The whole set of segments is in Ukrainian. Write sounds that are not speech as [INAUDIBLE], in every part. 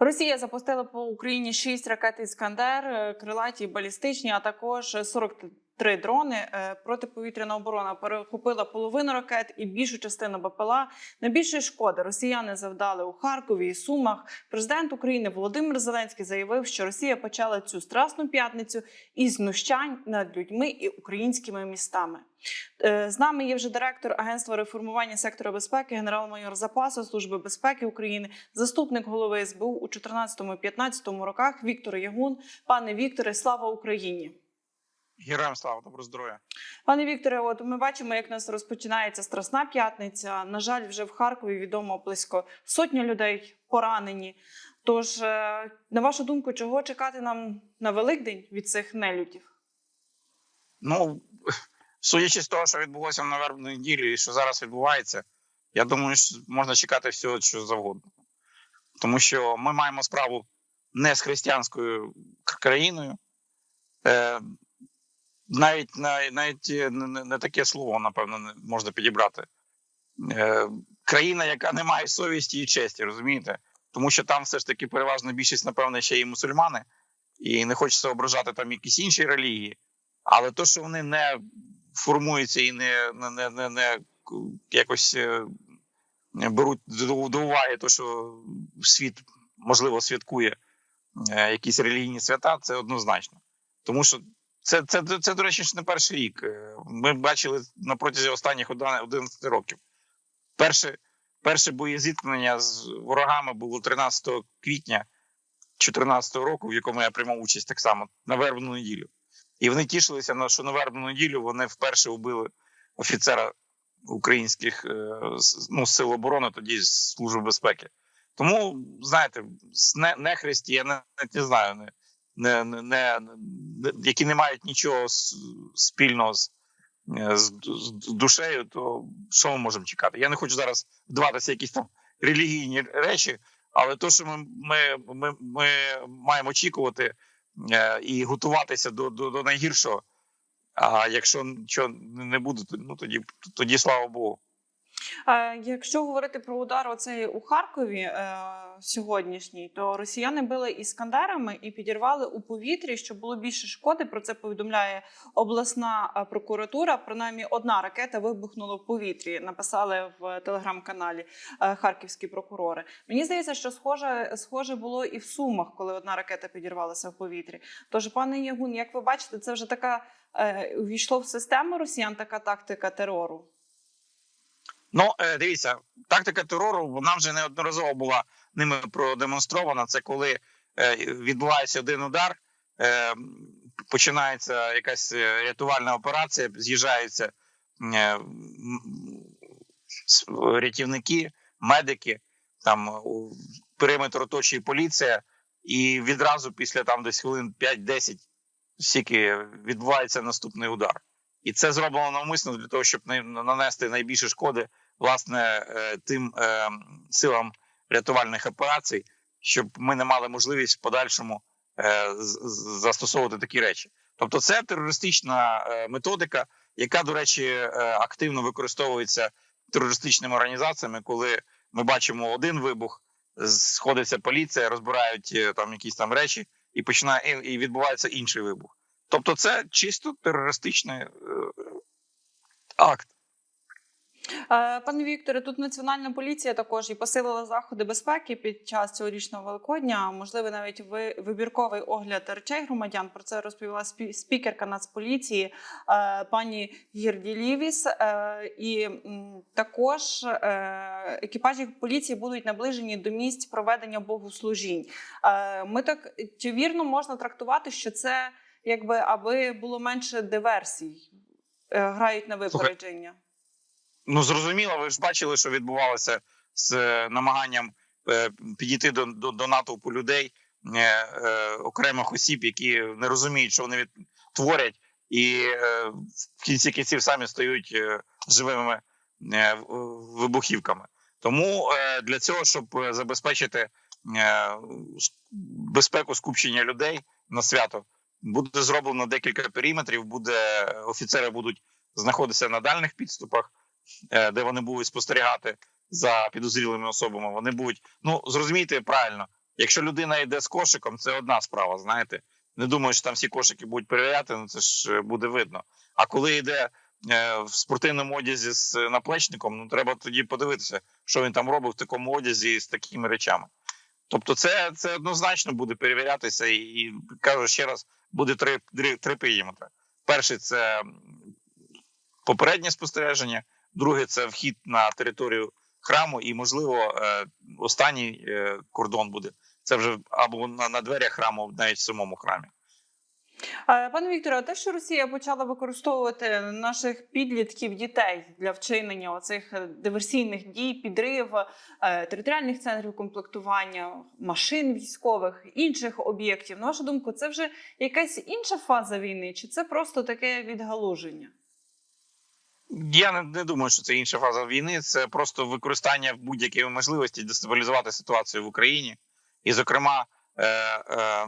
Росія запустила по Україні шість ракет Іскандер, е, крилаті, балістичні, а також 43 дрони. Е, Протиповітряна оборона перехопила половину ракет і більшу частину БПЛА. Найбільшої шкоди росіяни завдали у Харкові і Сумах. Президент України Володимир Зеленський заявив, що Росія почала цю страсну п'ятницю із знущань над людьми і українськими містами. Е, З нами є вже директор Агентства реформування сектора безпеки, генерал-майор запасу Служби безпеки України, заступник голови СБУ у 14-15 роках Віктор Ягун. Пане Вікторе, слава Україні! Героям слава, добро здоров'я. Пане Вікторе, от ми бачимо, як у нас розпочинається Страсна п'ятниця. На жаль, вже в Харкові відомо близько сотні людей поранені. Тож, е, на вашу думку, чого чекати нам на Великдень від цих нелюдів? Ну, судячи з того, що відбулося на вербну неділі і що зараз відбувається, я думаю, що можна чекати всього, що завгодно. Тому що ми маємо справу не з християнською країною. Навіть на- навіть е, не, не- таке слово, напевно, не можна підібрати. Е, країна, яка не має совісті і честі, розумієте? Тому що там все ж таки переважна більшість, напевно, ще і мусульмани, і не хочеться ображати там якісь інші релігії. Але то, що вони не формуються і не, не, не, не, не якось е, беруть до, до уваги, то, що світ можливо святкує е, якісь релігійні свята, це однозначно. Тому що це, це, це, це, до речі, ж не перший рік. Е, Ми бачили на протязі останніх 11 років. Перше, перше боєзіткнення з ворогами було 13 квітня 2014 року, в якому я приймав участь так само на вербну неділю. І вони тішилися, що на вербну неділю вони вперше вбили офіцера українських е, ну, сил оборони, тоді з Служби безпеки. Тому, знаєте, з не, нехресті, я не, не знаю, не, не, не, які не мають нічого спільного з, е, з, з душею, то що ми можемо чекати? Я не хочу зараз вдаватися якісь там релігійні речі, але то, що ми, ми, ми, ми маємо очікувати е, і готуватися до, до, до найгіршого. А якщо нічого не буде, ну тоді тоді слава Богу. Якщо говорити про удар оцей у Харкові е, сьогоднішній, то росіяни били іскандерами і підірвали у повітрі, щоб було більше шкоди. Про це повідомляє обласна е, прокуратура. Принаймні, одна ракета вибухнула в повітрі. Написали в телеграм-каналі е, харківські прокурори. Мені здається, що схоже, схоже було і в Сумах, коли одна ракета підірвалася в повітрі. Тож, пане Ягун, як ви бачите, це вже така увійшло в систему росіян така тактика терору. Ну е, дивіться, тактика терору вона вже неодноразово була ними продемонстрована. Це коли е, відбувається один удар, е, починається якась рятувальна операція, з'їжджаються рятівники, медики, там периметр оточує поліція, і відразу після там десь хвилин 5-10 стільки відбувається наступний удар. І це зроблено навмисно для того, щоб не- нанести найбільше шкоди власне е, тим е, силам рятувальних операцій, щоб ми не мали можливість в подальшому е, застосовувати такі речі. Тобто, це терористична методика, яка, до речі, активно використовується терористичними організаціями, коли ми бачимо один вибух, сходиться поліція, розбирають там якісь там речі, і починає і, відбувається інший вибух. Тобто, це чисто терористичний акт. Е, Пане Вікторе, тут національна поліція також і посилила заходи безпеки під час цьогорічного Великодня. Можливо, навіть ви вибірковий огляд речей громадян. Про це розповіла спі- спікерка Нацполіції е, пані Гірділівіс. Е, І також екіпажі поліції будуть наближені до місць проведення богослужінь. Ми так чи вірно можна трактувати, що це якби аби було менше диверсій, грають на випередження. Ну зрозуміло, ви ж бачили, що відбувалося з е, намаганням е, підійти до, до, до натовпу людей, е, окремих осіб, які не розуміють, що вони від, творять, і в кінці кінців самі стають живими вибухівками. Тому для цього, щоб забезпечити безпеку скупчення людей на свято, буде зроблено декілька периметрів. Буде офіцери будуть знаходитися на дальних підступах де вони будуть спостерігати за підозрілими особами. Вони будуть, ну зрозумійте правильно, Якщо людина йде з кошиком, це одна справа. Знаєте, не думаю, що там всі кошики будуть перевіряти, ну це ж е, буде видно. А коли йде е, в спортивному одязі з наплечником, ну треба тоді подивитися, що він там робив в такому одязі з такими речами. Тобто, це, це однозначно буде перевірятися, і, і кажу ще раз, буде три, три, три периметри. Перший це попереднє спостереження, друге це вхід на територію храму, і, можливо, е, останній е, кордон буде. Це вже або на, на дверях храму, навіть в самому храмі. Пане Вікторе, те, що Росія почала використовувати наших підлітків дітей для вчинення оцих е, диверсійних дій, підрив територіальних центрів комплектування, машин військових, інших об'єктів. На вашу думку, це вже якась інша фаза війни, чи це просто таке відгалуження? Я не, думаю, що це інша фаза війни. Це просто використання будь-якої можливості дестабілізувати ситуацію в Україні, і, зокрема, е, е,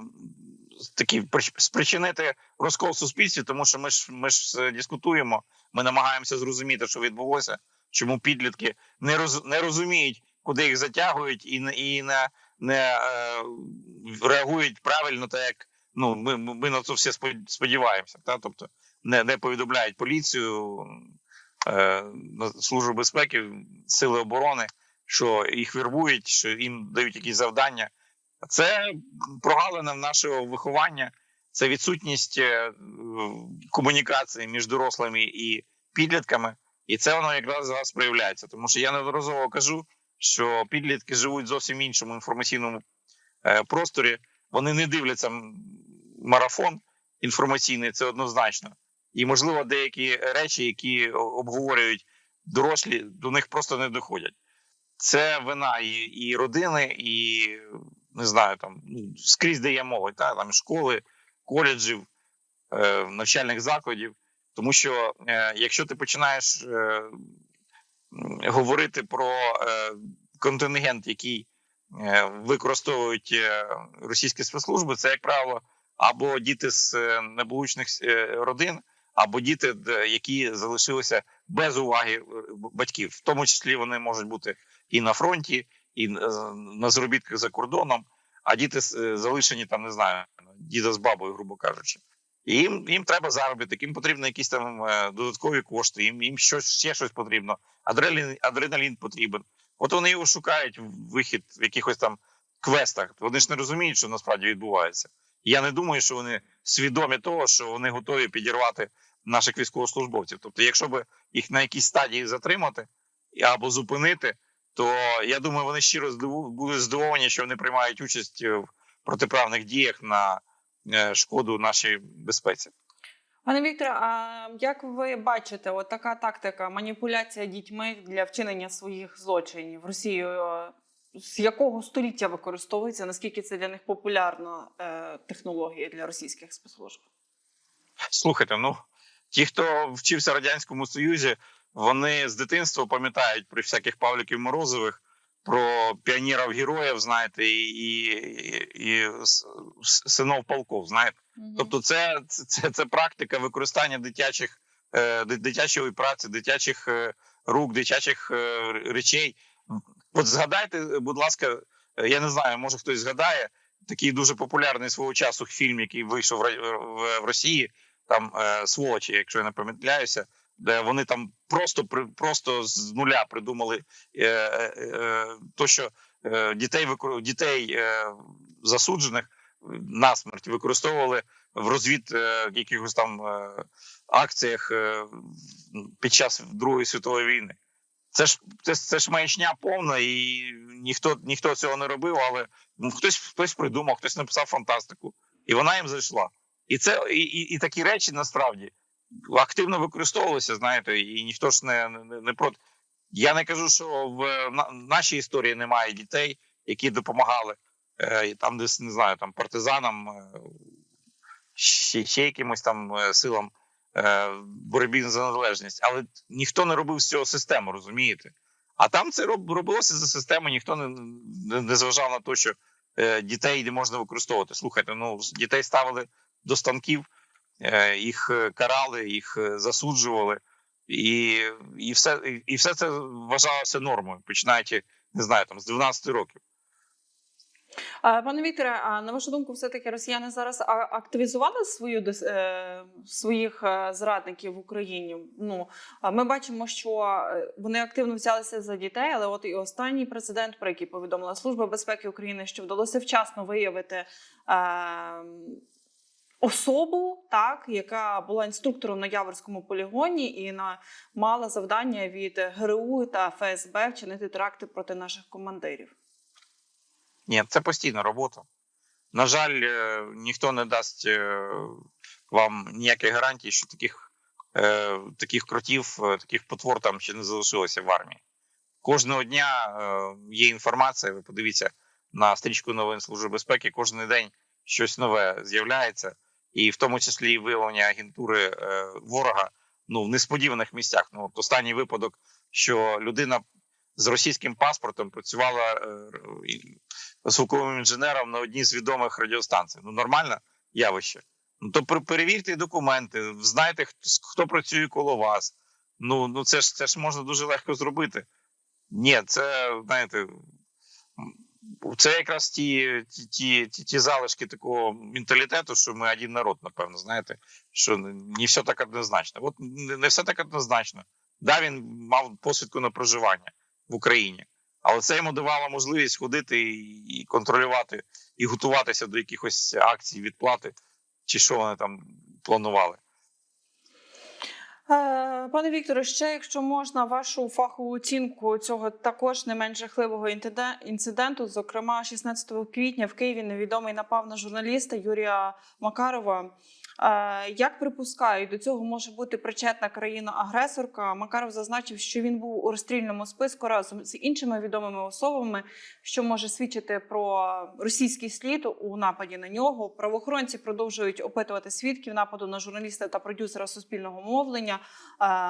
такі прич- спричинити розкол суспільстві, тому що ми ж ми ж дискутуємо. Ми намагаємося зрозуміти, що відбулося, чому підлітки не роз, не розуміють, куди їх затягують, і не і не, не е, реагують правильно, так як ну ми, ми на це все спод- сподіваємося. Та? Тобто не, не повідомляють поліцію, е, на безпеки, сили оборони, що їх вірвують, що їм дають якісь завдання. Це прогалина нашого виховання, це відсутність е, комунікації між дорослими і підлітками, і це воно якраз зараз проявляється. Тому що я неодноразово кажу, що підлітки живуть в зовсім іншому інформаційному е, просторі. Вони не дивляться марафон інформаційний, це однозначно. І, можливо, деякі речі, які обговорюють дорослі, до них просто не доходять. Це вина і, і родини, і не знаю, там ну, скрізь де є мова, та там школи, коледжів, е, навчальних закладів. Тому що е, якщо ти починаєш е, говорити про е, контингент, який е, використовують е, російські спецслужби, це як правило або діти з е, неблагополучних е, родин, або діти, які залишилися без уваги е, батьків, в тому числі вони можуть бути і на фронті, і на заробітках за кордоном, а діти е, залишені там, не знаю, діда з бабою, грубо кажучи. І їм, їм треба заробіток, їм потрібно якісь там е, додаткові кошти, їм, їм щось ще щось потрібно. Адреналін, адреналін потрібен. От вони його шукають в вихід в якихось там квестах. Вони ж не розуміють, що насправді відбувається. Я не думаю, що вони свідомі того, що вони готові підірвати наших військовослужбовців. Тобто, якщо б їх на якійсь стадії затримати або зупинити, то я думаю, вони щиро будуть здивовані, що вони приймають участь в протиправних діях на е, шкоду нашій безпеці. Пане Вікторе, а як ви бачите, от така тактика маніпуляція дітьми для вчинення своїх злочинів Росією? З якого століття використовується? Наскільки це для них популярна е, технологія для російських спецслужб? Слухайте, ну ті, хто вчився в радянському союзі, вони з дитинства пам'ятають при всяких Павліків Морозових про піонерів героїв, знаєте, і, і, і синов полков. Знаєте, тобто, це, це, це, це практика використання дитячих е, дитячої праці, дитячих е, рук, дитячих е, речей. От згадайте, будь ласка, е, я не знаю, може хтось згадає такий дуже популярний свого часу фільм, який вийшов в, Росії, там е, сволочі, якщо я не помиляюся, де вони там просто при просто з нуля придумали е, то, що дітей дітей засуджених насмерть використовували в розвід якихось там акціях під час Другої світової війни. Це ж це, це ж маячня повна, і ніхто ніхто цього не робив, але ну, хтось хтось придумав, хтось написав фантастику, і вона їм зайшла. І це і, і, і такі речі насправді активно використовувалися, знаєте, і ніхто ж не, не, не проти. Я не кажу, що в на, нашій історії немає дітей, які допомагали е, там, десь не знаю, там партизанам, е, ще, ще якимось там е, силам боротьбі за незалежність, але ніхто не робив з цього систему, розумієте? А там це робилося за систему, ніхто не, не, зважав на те, що е, дітей не можна використовувати. Слухайте, ну дітей ставили до станків, е, їх е, карали, їх е, засуджували, і, і, все, і все це вважалося нормою, починаючи, не знаю, там з 12 років. Пане Вікторе, а на вашу думку, все-таки росіяни зараз активізували свою е, своїх е, зрадників в Україні? Ну ми бачимо, що е, вони активно взялися за дітей, але от і останній президент, про який повідомила Служба безпеки України, що вдалося вчасно виявити. Особу, так, яка була інструктором на Яворському полігоні і на мала завдання від ГРУ та ФСБ вчинити теракти проти наших командирів. Ні, це постійна робота. На жаль, е, ніхто не дасть е, вам ніяких гарантій, що таких, е, таких кротів, таких потвор там ще не залишилося в армії. Кожного дня є інформація. Ви подивіться на стрічку новин Служби безпеки. Кожен день щось нове з'являється, і в тому числі виявлення агентури ворога ну в несподіваних місцях. Ну, от останній випадок, що людина з російським паспортом працювала звуковим інженером на одній з відомих радіостанцій. Ну, нормальне явище. Ну то пер- перевірте документи, знайте, хто, хто працює коло вас. Ну, ну це ж це ж можна дуже легко зробити. Ні, це знаєте, це якраз ті, ті, ті, ті, залишки такого менталітету, що ми один народ, напевно, знаєте, що не все так однозначно. От не все так однозначно. Да, він мав посвідку на проживання в Україні, але це йому давало можливість ходити і, контролювати, і готуватися до якихось акцій, відплати, чи що вони там планували. Е, Пане Вікторе, ще якщо можна вашу фахову оцінку цього також не менш жахливого інциденту, зокрема 16 квітня в Києві невідомий напав на журналіста Юрія Макарова. Як припускають, до цього може бути причетна країна-агресорка. Макаров зазначив, що він був у розстрільному списку разом з іншими відомими особами, що може свідчити про російський слід у нападі на нього. Правоохоронці продовжують опитувати свідків нападу на журналіста та продюсера суспільного мовлення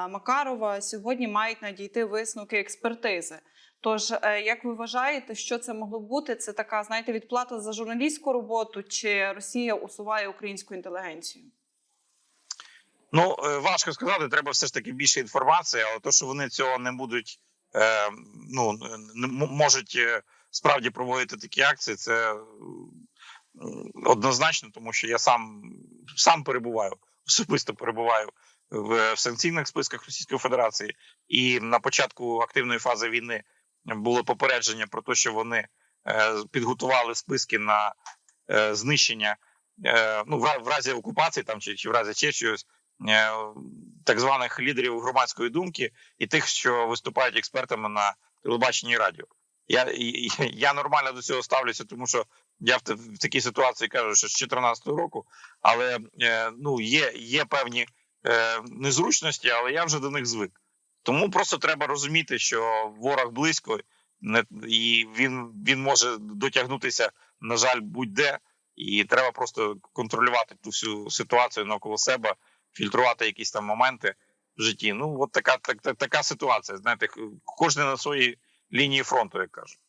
Макарова. Сьогодні мають надійти висновки експертизи. Тож, е, як ви вважаєте, що це могло бути? Це така, знаєте, відплата за журналістську роботу, чи Росія усуває українську інтелігенцію? Ну е, важко сказати, треба все ж таки більше інформації, але то, що вони цього не будуть, е, ну не можуть справді проводити такі акції, це однозначно, тому що я сам сам перебуваю, особисто перебуваю в санкційних списках Російської Федерації, і на початку активної фази війни було попередження про те, що вони е, підготували списки на е, знищення. е, Ну, в разі окупації там чи, чи в разі ще чогось так званих лідерів громадської думки і тих, що виступають експертами на телебаченні і радіо. Я, я нормально до цього ставлюся, тому що я в, в такій ситуації кажу, що з 2014 року, але ну є, є певні незручності, але я вже до них звик. Тому просто треба розуміти, що ворог близько, і він, він може дотягнутися, на жаль, будь-де, і треба просто контролювати ту всю ситуацію навколо себе, фільтрувати якісь там моменти в житті. Ну, от така, так, так, така ситуація. Знаєте, кожен на своїй лінії фронту, як кажуть.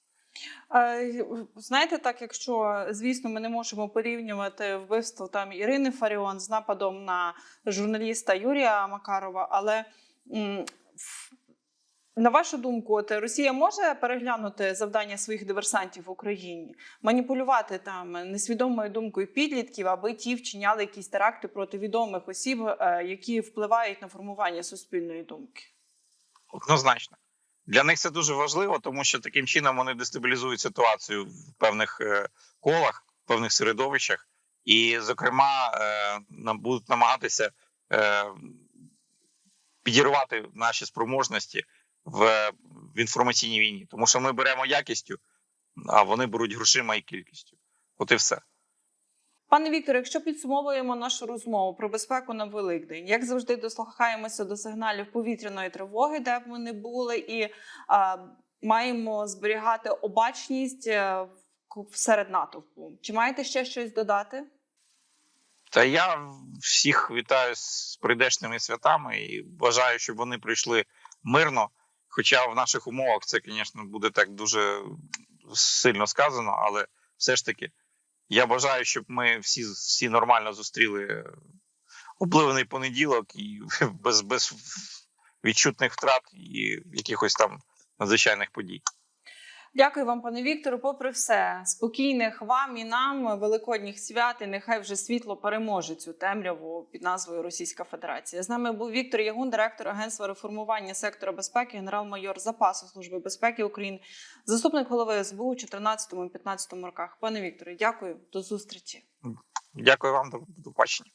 Знаєте, так якщо звісно ми не можемо порівнювати вбивство там Ірини Фаріон з нападом на журналіста Юрія Макарова, але на вашу думку, от Росія може переглянути завдання своїх диверсантів в Україні, маніпулювати там несвідомою думкою підлітків, аби ті вчиняли якісь теракти проти відомих осіб, е, які впливають на формування суспільної думки? Однозначно. Для них це дуже важливо, тому що таким чином вони дестабілізують ситуацію в певних е, колах, в певних середовищах, і, зокрема, е, будуть намагатися е, підірвати наші спроможності в, в інформаційній війні, тому що ми беремо якістю, а вони беруть грошима і кількістю. От і все. Пане Вікторе, якщо підсумовуємо нашу розмову про безпеку на Великдень, як завжди дослухаємося до сигналів повітряної тривоги, де б ми не були, і а, маємо зберігати обачність е, серед натовпу. Чи маєте ще щось додати? Та я всіх вітаю з прийдешними святами і бажаю, щоб вони прийшли мирно. Хоча в наших умовах це, звісно, буде так дуже сильно сказано, але все ж таки я бажаю, щоб ми всі, всі нормально зустріли обливаний понеділок і [LAUGHS] без, без відчутних втрат і якихось там надзвичайних подій. Дякую вам, пане Віктору. Попри все, спокійних вам і нам великодніх свят, і нехай вже світло переможе цю темряву під назвою Російська Федерація. З нами був Віктор Ягун, директор агентства реформування сектора безпеки, генерал-майор запасу служби безпеки України, заступник голови СБУ у 14-15 роках. Пане Вікторе, дякую, до зустрічі. Дякую вам, до побачення.